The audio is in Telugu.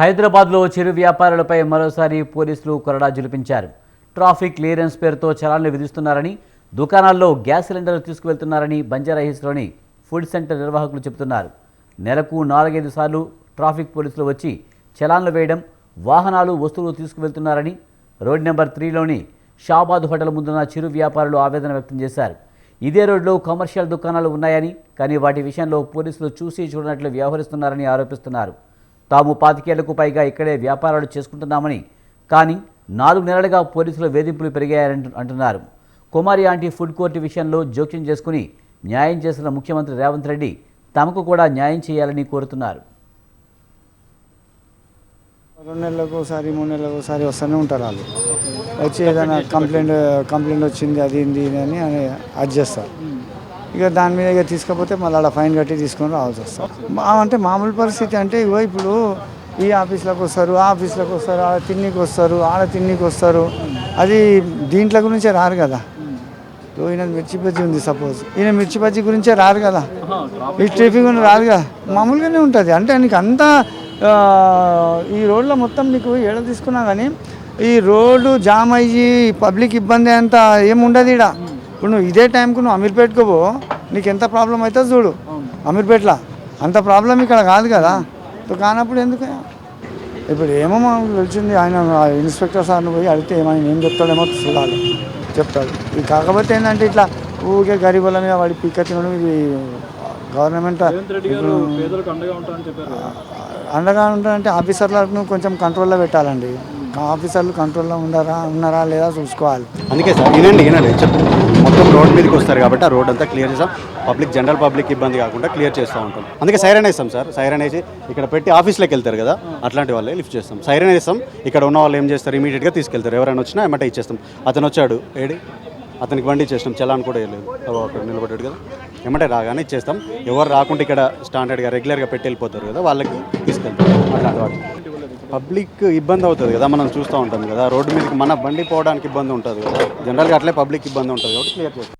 హైదరాబాద్లో చిరు వ్యాపారులపై మరోసారి పోలీసులు కొరడా జులిపించారు. ట్రాఫిక్ క్లియరెన్స్ పేరుతో చలాన్లు విధిస్తున్నారని దుకాణాల్లో గ్యాస్ సిలిండర్లు తీసుకువెళ్తున్నారని బంజారాహిల్స్లోని ఫుడ్ సెంటర్ నిర్వాహకులు చెబుతున్నారు. నెలకు నాలుగైదు సార్లు ట్రాఫిక్ పోలీసులు వచ్చి చలాన్లు వేయడం వాహనాలు వస్తువులు తీసుకువెళ్తున్నారని రోడ్ నెంబర్ త్రీలోని షాబాద్ హోటల్ ముందున్న చిరు వ్యాపారులు ఆవేదన వ్యక్తం చేశారు. ఇదే రోడ్లో కమర్షియల్ దుకాణాలు ఉన్నాయని కానీ వాటి విషయంలో పోలీసులు చూసి చూడనట్లు వ్యవహరిస్తున్నారని ఆరోపిస్తున్నారు. తాము పాతికేళ్ళకు పైగా ఇక్కడే వ్యాపారాలు చేసుకుంటున్నామని కానీ నాలుగు నెలలుగా పోలీసుల వేధింపులు పెరిగాయని అంటున్నారు. కుమారి ఆంటీ ఫుడ్ కోర్టు విషయంలో జోక్యం చేసుకుని న్యాయం చేసిన ముఖ్యమంత్రి రేవంత్ రెడ్డి తమకు కూడా న్యాయం చేయాలని కోరుతున్నారు. రెండు నెలలకు ఒకసారి మూడు నెలలకు ఒకసారి వస్తూనే ఉంటారు వాళ్ళు. వచ్చి ఏదైనా కంప్లైంట్ కంప్లైంట్ వచ్చింది అది ఇది అని అని అది చేస్తారు. ఇక దాని మీద ఇక తీసుకపోతే మళ్ళీ అలా ఫైన్ కట్టి తీసుకొని రావాల్సి వస్తాం అంటే మామూలు పరిస్థితి అంటే ఇగో ఇప్పుడు ఈ ఆఫీస్లోకి వస్తారు ఆ ఆఫీస్లోకి వస్తారు ఆడ తిన్నికి వస్తారు ఆడ తిన్నికి వస్తారు. అది దీంట్లో గురించే రారు కదా. ఇప్పుడు ఈయన మిర్చి బజ్జీ ఉంది సపోజ్ ఈయన మిర్చి బజ్జీ గురించే రారు కదా. ఈ ట్రాఫిక్ ఉన్న రారు కదా. మామూలుగానే ఉంటుంది. అంటే నీకు అంతా ఈ రోడ్లో మొత్తం నీకు ఏడ తీసుకున్నా కానీ ఈ రోడ్డు జామ్ అయ్యి పబ్లిక్ ఇబ్బంది అంతా ఏముండదు ఈడ. ఇప్పుడు నువ్వు ఇదే టైంకు నువ్వు అమీర్పేట్కు పో నీకు ఎంత ప్రాబ్లం అవుతుందో చూడు. అమీర్పేట్లో? అంత ప్రాబ్లం ఇక్కడ కాదు కదా. కానప్పుడు ఎందుకు? ఇప్పుడు ఏమో మనకు తెలిసింది ఆయన ఆ ఇన్స్పెక్టర్ సార్ని పోయి అడిగితే ఏమైనా ఏం చెప్తాడేమో చూడాలి చెప్తాడు. ఇది కాకపోతే ఏంటంటే ఇట్లా ఊరికే గరీబుల మీద వాడి పీక తినడం ఇది గవర్నమెంట్ పేదలకు అండగా ఉంటారని చెప్పారు. అండగా ఉంటారంటే ఆఫీసర్లను కొంచెం కంట్రోల్లో పెట్టాలండి. ఆఫీసర్లు కంట్రోల్లో ఉన్నారా ఉన్నారా లేదా చూసుకోవాలి. అందుకే సార్ వినండి వినండి చెప్పు మొత్తం రోడ్ మీదకి వస్తారు కాబట్టి ఆ రోడ్ అంతా క్లియర్ చేస్తాం. పబ్లిక్ జనరల్ పబ్లిక్ ఇబ్బంది కాకుండా క్లియర్ చేస్తూ ఉంటాం. అందుకే సైరన్ వేస్తాం సార్. సైరన్ వేసి ఇక్కడ పెట్టి ఆఫీస్లోకి వెళ్తారు కదా అట్లాంటి వాళ్ళే లిఫ్ట్ చేస్తాం. సైరన్ వేస్తాం. ఇక్కడ ఉన్న వాళ్ళు ఏం చేస్తారు? ఇమీడియట్గా తీసుకెళ్తారు. ఎవరైనా వచ్చినా ఏమంటే ఇచ్చేస్తాం. అతను వచ్చాడు. ఏడి? అతనికి బండి ఇచ్చేస్తాం చలాన్ కూడా వేయలేదు అక్కడ నిలబడ్డాడు కదా. ఏమంటే రాగానే ఇచ్చేస్తాం. ఎవరు రాకుండా ఇక్కడ స్టాండర్డ్గా రెగ్యులర్గా పెట్టి వెళ్ళిపోతారు కదా వాళ్ళకి తీసుకెళ్తాం. అట్లాంటి వాళ్ళు పబ్లిక్ ఇబ్బంది అవుతుంది కదా మనం చూస్తూ ఉంటాం కదా. రోడ్డు మీదకి మన బండి పోవడానికి ఇబ్బంది ఉంటుంది కదా. జనరల్గా అట్లే పబ్లిక్ ఇబ్బంది ఉంటుంది కాబట్టి క్లియర్ చేస్తాం.